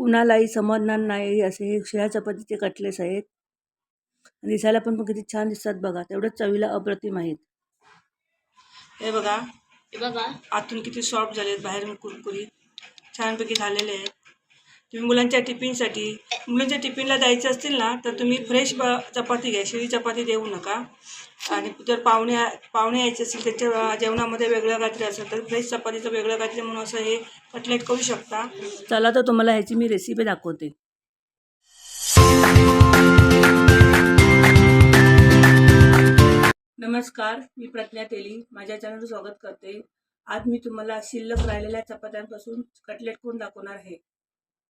कुणालाही समजणार नाही असे हे शिळ्या चपातीचे कटलेस आहेत. दिसायला पण पण किती छान दिसतात बघा तेवढंच चवीला अप्रतिम आहेत. हे बघा हे बघा. आतून किती सॉफ्ट झालेत बाहेरून कुरकुरीत छानपैकी झालेले आहेत. तुम्ही मुलांच्या टिफिनसाठी मुलांच्या टिफिनला द्यायचं असतील ना तर तुम्ही फ्रेश ब चपाती घ्या. शिळी चपाती देऊ नका. आणि जर पाहुणे पाहुणे यायचे असतील त्याच्या जेवणामध्ये वेगळं काहीतरी असेल तर फ्रेश चपातीचं वेगळं काहीतरी म्हणून असं हे कटलेट करू शकता. चला तर तुम्हाला ह्याची मी रेसिपी दाखवते. नमस्कार मी प्रज्ञा तेली. माझ्या चॅनलचं स्वागत करते. आज मी तुम्हाला शिल्लक राहिलेल्या चपात्यांपासून कटलेट करून दाखवणार आहे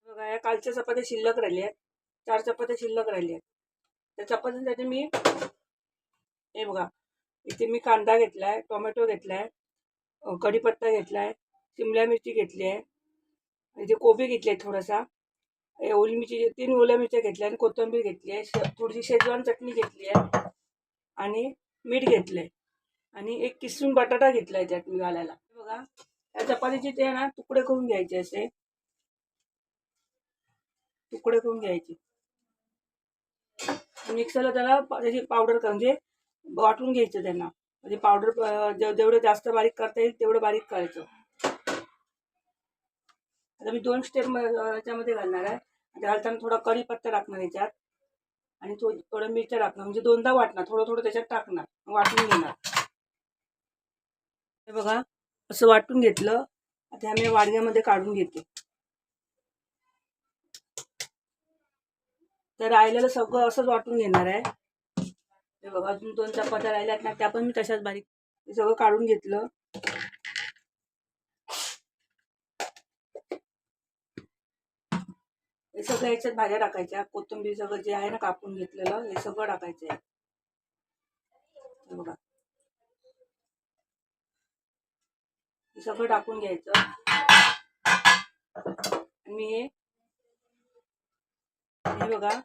बघा या कालच्या चपात्या शिल्लक राहिल्या आहेत. चार चपात्या शिल्लक राहिल्या आहेत. त्या चपात्यांसाठी मी हे बघा इथे मी कांदा घेतला आहे टोमॅटो घेतला आहे कढीपत्ता घेतला आहे शिमला मिरची घेतली आहे. इथे कोबी घेतली आहे थोडासा. हे ओली मिरची तीन ओल्या मिरच्या घेतल्या आणि कोथिंबीर घेतली आहे. थोडीशी शेजवान चटणी घेतली आहे. आणि मीठ घेतलंय. आणि एक किसून बटाटा घेतलाय त्यात मी घालायला. हे बघा या चपातीचे ते ना तुकडे करून घ्यायचे असे. तुकडे करून घ्यायचे. मिक्सरला त्याला त्याची पावडर करून म्हणजे वाटून घ्यायचं त्यांना. म्हणजे पावडर जेवढं जास्त बारीक करता येईल तेवढं बारीक करायचं. आता मी दोन स्टेप याच्यामध्ये घालणार आहे. घालताना थोडा कढीपत्ता टाकणार याच्यात. आणि थो थोडं मिरच्या टाकणार. म्हणजे दोनदा वाटणार. थोडं थोडं त्याच्यात टाकणार. वाटून घेणार. हे बघा असं वाटून घेतलं. आता आम्ही वाडग्यामध्ये काढून घेते. तर राहिलेलं सगळं असंच वाटून घेणार आहे. हे बघा अजून दोन चपात्या राहिल्यात ना त्या पण मी तशाच बारीक सगळं काढून घेतलं. हे सगळं याच्यात भाज्या टाकायच्या कोथिंबीर सगळं जे आहे ना कापून घेतलेलं हे सगळं टाकायचं आहे. हे बघा. हे सगळं टाकून घ्यायचं. मी हे बघा.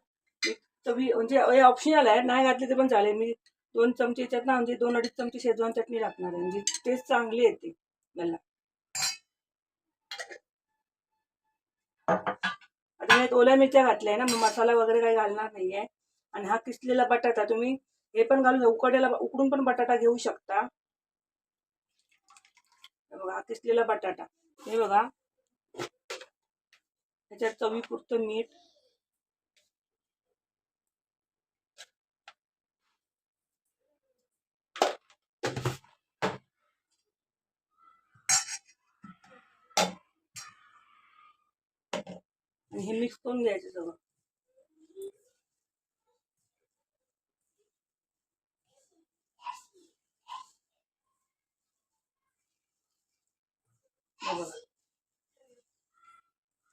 चवी म्हणजे हे ऑप्शनल आहे. नाही घातले ते पण चालेल. मी दोन चमचे याच्यात ना म्हणजे दोन अडीच चमचे शेजवान चटणी टाकणार आहे. म्हणजे टेस्ट चांगली येते मला. आता मी ओल्या मिरच्या घातल्या ना मग मसाला वगैरे काही घालणार नाही आहे. आणि हा किसलेला बटाटा तुम्ही हे पण घालून उकडेला उकडून पण बटाटा घेऊ शकता. बघा हा किसलेला बटाटा. हे बघा. त्याच्यात चवीपुरतं मीठ. आणि हे मिक्स करून घ्यायचं सगळं.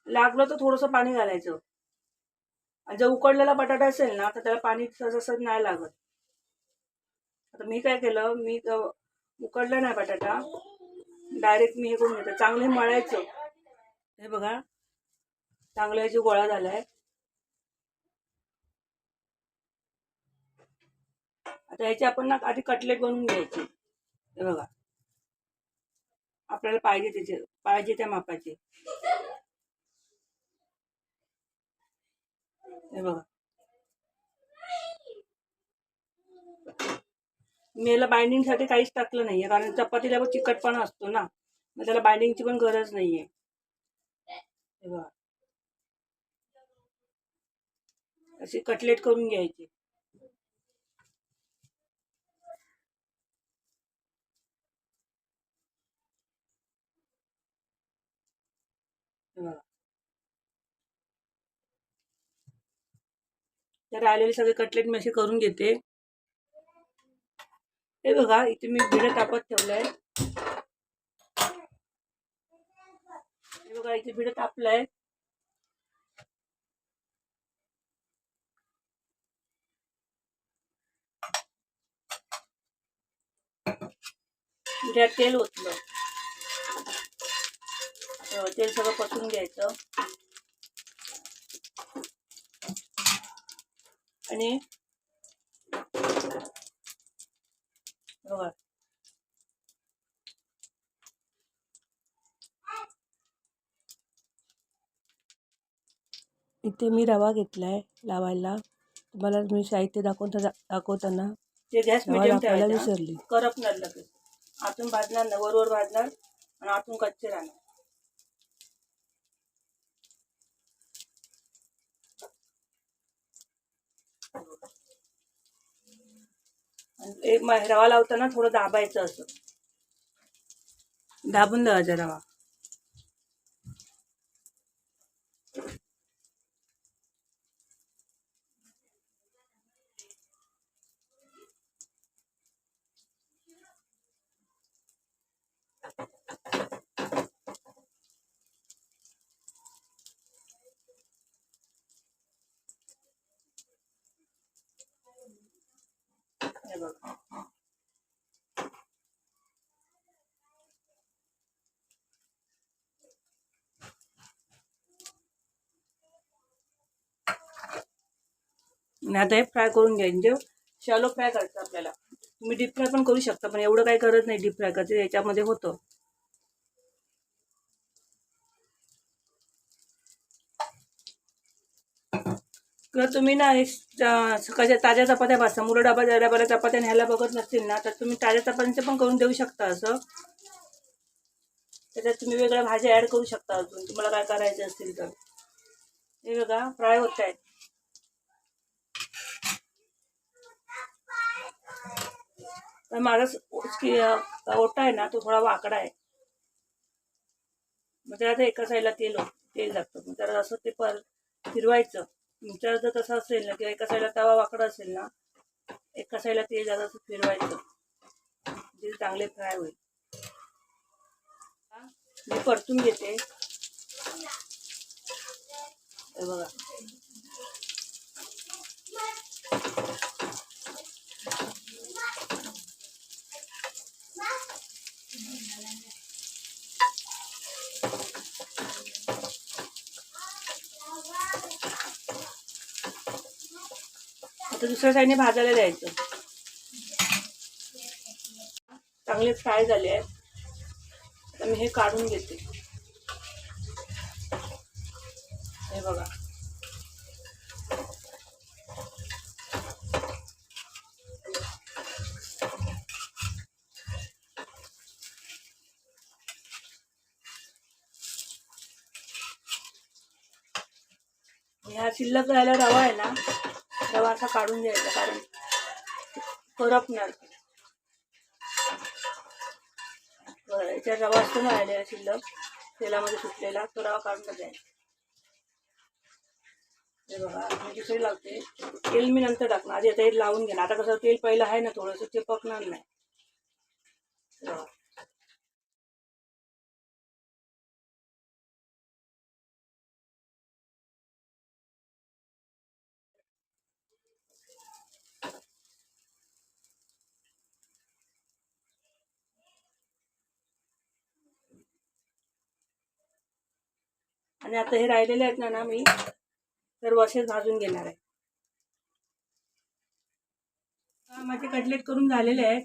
लागलं तर थोडंसं पाणी घालायचं. आणि जर उकडलेला बटाटा असेल ना तर त्याला पाणी सहज नाही लागत. आता मी काय केलं मी उकडला नाही बटाटा. डायरेक्ट मी हे करून घेते चांगले मळायचं. हे बघा. चांगला याची गोळा झालाय. आता ह्याची आपण ना आधी कटलेट बनवून घ्यायची. हे बघा. आपल्याला पाहिजे त्याचे पाहिजे त्या मापाचे. हे बघा. मी याला बाइंडिंगसाठी काहीच टाकलं नाहीये कारण चपातीला चिकटपणा असतो ना. मग त्याला बाइंडिंगची पण गरज नाहीये. हे बघा. असे कटलेट करून घ्यायचे. तर राहिलेले सगळे कटलेट मी असे करून घेते. हे बघा इथे मी भिडं तापत ठेवलंय. हे बघा इथे भिडं तापलंय. त्यात तेल ओतलं. तेल सगळं पसरून घ्यायचं. आणि बघा. इथे मी रवा घेतला आहे लावायला. तुम्हाला मी साहित्य दाखवता दाखवताना ते गॅस विसरली. करपणार लगेच. आतून भाजणार ना वरवर भाजणार आणि आतून कच्चे राहणार. आणि एक रवा लावताना थोडं दाबायचं असं. दाबून लावायचा रवा. हे बघा आता हे फ्राय करून घ्यायचे शॅलो फ्राय करायचं आपल्याला. तुम्ही डीप फ्राय पण करू शकता पण एवढं काही करत नाही डीप फ्राय करायचं याच्यामध्ये होतं. किंवा तुम्ही ना हे सकाळच्या ताज्या चपात्या भाजता मुलं डबा डब्याला चपात्या न्यायला बघत नसतील ना तर तुम्ही ताज्या चपात्यांचं पण करून देऊ शकता असं. त्याच्यात तुम्ही वेगळ्या भाज्या ॲड करू शकता अजून तुम्हाला काय करायचं असतील तर. हे बघा फ्राय होत आहेत. तर माझा ओटा आहे ना तो थोडा वाकडा आहे. मग त्याला एका साईडला तेल तेल लागतं. मग त्याला असं ते पर फिरवायचं. तुमच्या जर तसा असेल ना किंवा एका साईडला तवा वाकडा असेल ना एका साईडला तेल जातं असं फिरवायचं. जे चांगले फ्राय होईल. मी परतून घेते. बघा. आता दुसऱ्या साईडने भाजायला द्यायचं चांगले फ्राय झाले आहेत. आता मी हे काढून घेते. हे बघा. शिल्लक राहिला रवा आहे ना रवा असा काढून घ्यायचा कारण करपणार बरं, याच्यात रवा असतो ना राहिलेला शिल्लक तेलामध्ये सुटलेला तो रवा काढून द्यायचा हे बघा मी सगळी लावते. तेल मी नंतर टाकणार. आधी आता हे लावून घेणार. आता कसं तेल पहिलं आहे ना थोडंसं ते पकणार नाही. आणि आता हे राहिलेले आहेत ना ना मी तर असेच भाजून घेणार आहे. माझे कटलेट करून झालेले आहेत.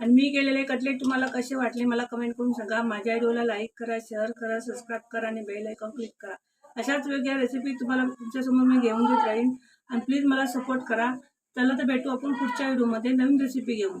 आणि मी केलेले कटलेट तुम्हाला कसे वाटले मला कमेंट करून सांगा. माझ्या व्हिडिओला लाईक करा शेअर करा सबस्क्राईब करा आणि बेल आयकॉन क्लिक करा. अशाच वेगळ्या रेसिपी तुम्हाला तुमच्यासमोर मी घेऊन देत राहीन. आणि प्लीज मला सपोर्ट करा. चला तर भेटू आपण पुढच्या व्हिडिओमध्ये नवीन रेसिपी घेऊन.